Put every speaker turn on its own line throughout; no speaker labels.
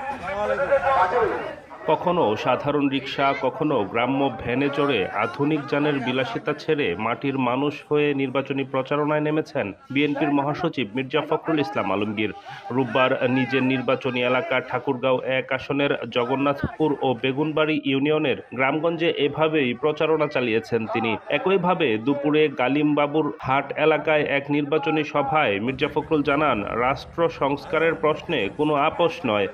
আসসালামাইকুম কখনো সাধারণ রিক্সা কখনো গ্রাম্য ভ্যানে চড়ে আধুনিক যানের বিলাসিতা ছেড়ে মাটির মানুষ হয়ে নির্বাচনী প্রচারণায় নেমেছেন বিএনপির মহাসচিব মির্জা ফখরুল ইসলাম আলমগীর। রোববার নিজের নির্বাচনী এলাকা ঠাকুরগাঁও এক আসনের জগন্নাথপুর ও বেগুনবাড়ি ইউনিয়নের গ্রামগঞ্জে এভাবেই প্রচারণা চালিয়েছেন তিনি। একইভাবে দুপুরে গালিমবাবুর হাট এলাকায় এক নির্বাচনী সভায় মির্জা ফখরুল জানান, রাষ্ট্র সংস্কারের প্রশ্নে কোনো আপোষ নয়।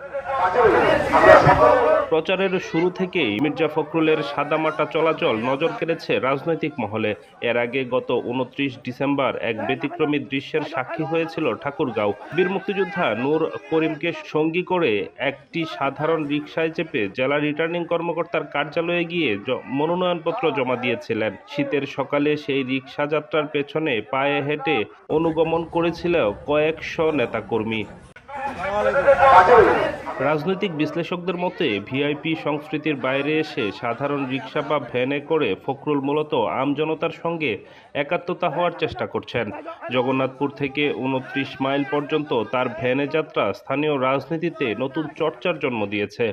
প্রচারের শুরু থেকেই মির্জা ফখরুলের সাদামাটা চলাচল নজর কেড়েছে রাজনৈতিক মহলে। এর আগে গত উনত্রিশ ডিসেম্বর এক ব্যতিক্রমী দৃশ্যের সাক্ষী হয়েছিল ঠাকুরগাঁও। বীর মুক্তিযোদ্ধা নূর করিমকে সঙ্গী করে একটি সাধারণ রিকশায় চেপে জেলা রিটার্নিং কর্মকর্তার কার্যালয়ে গিয়ে মনোনয়নপত্র জমা দিয়েছিলেন। শীতের সকালে সেই রিকশা যাত্রার পেছনে পায়ে হেঁটে অনুগমন করেছিল কয়েকশো নেতাকর্মী। রাজনৈতিক বিশ্লেষকদের মতে, ভিআইপি সংস্কৃতির বাইরে এসে সাধারণ রিক্সা বা ভ্যানে করে ফখরুল মূলত আমজনতার সঙ্গে একাত্মতা হওয়ার চেষ্টা করছেন জগন্নাথপুর থেকে উনত্রিশ মাইল পর্যন্ত তার ভ্যানে যাত্রা স্থানীয় রাজনীতিতে নতুন চর্চার জন্ম দিয়েছে!